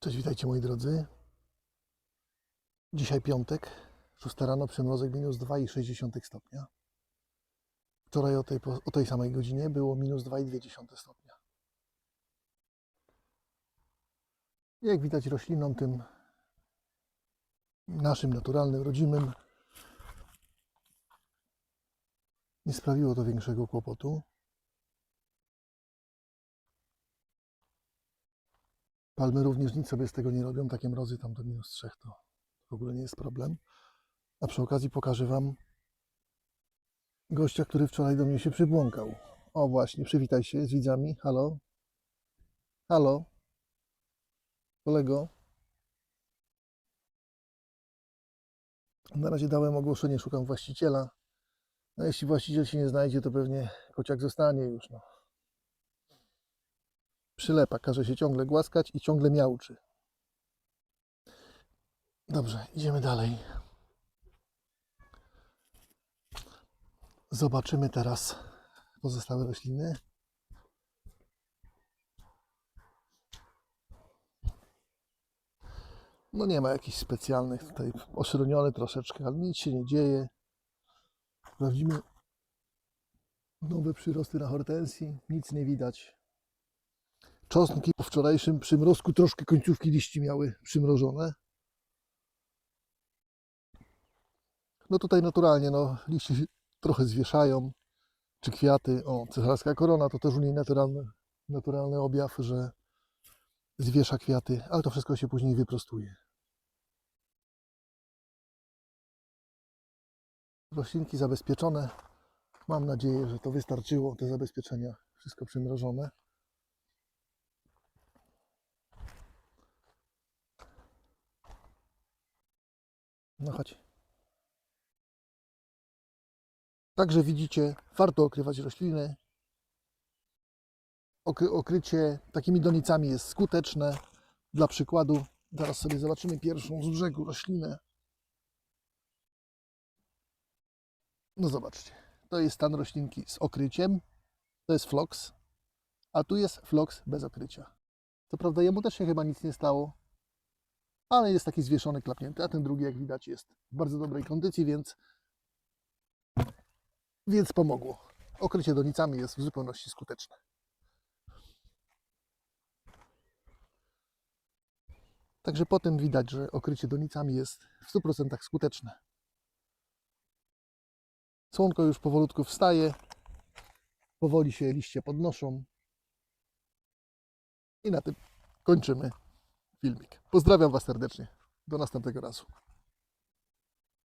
Cześć, witajcie moi drodzy. Dzisiaj piątek, 6 rano, przymrozek minus 2,6 stopnia. Wczoraj o tej, o tej samej godzinie było minus 2,2 stopnia. Jak widać roślinom tym naszym naturalnym, rodzimym nie sprawiło to większego kłopotu. Palmy również nic sobie z tego nie robią. Takie mrozy tam do minus 3 to w ogóle nie jest problem. A przy okazji pokażę Wam gościa, który wczoraj do mnie się przybłąkał. O właśnie, przywitaj się z widzami. Halo? Halo? Kolego? Na razie dałem ogłoszenie, szukam właściciela. No jeśli właściciel się nie znajdzie, to pewnie kociak zostanie już. No. Przylepa, każe się ciągle głaskać i ciągle miauczy. Dobrze, idziemy dalej. Zobaczymy teraz pozostałe rośliny. No nie ma jakichś specjalnych tutaj ośronione troszeczkę, ale nic się nie dzieje. Sprawdzimy nowe przyrosty na hortensji. Nic nie widać. Czosnki po wczorajszym przymrozku troszkę końcówki liści miały przymrożone. No tutaj naturalnie, no liście się trochę zwieszają, czy kwiaty. O, cesarska korona to też u niej naturalny, naturalny objaw, że zwiesza kwiaty, ale to wszystko się później wyprostuje. Roślinki zabezpieczone. Mam nadzieję, że to wystarczyło, te zabezpieczenia, wszystko przymrożone. No chodź. Także widzicie, warto okrywać rośliny. Okry, okrycie takimi donicami jest skuteczne. Dla przykładu, zaraz sobie zobaczymy pierwszą z brzegu roślinę. No zobaczcie, to jest stan roślinki z okryciem. To jest flox, a tu jest flox bez okrycia. Co prawda jemu też się chyba nic nie stało, ale jest taki zwieszony, klapnięty, a ten drugi, jak widać, jest w bardzo dobrej kondycji, więc, więc pomogło. Okrycie donicami jest w zupełności skuteczne. Także po tym widać, że okrycie donicami jest w 100% skuteczne. Słonko już powolutku wstaje, powoli się liście podnoszą. I na tym kończymy filmik. Pozdrawiam Was serdecznie. Do następnego razu.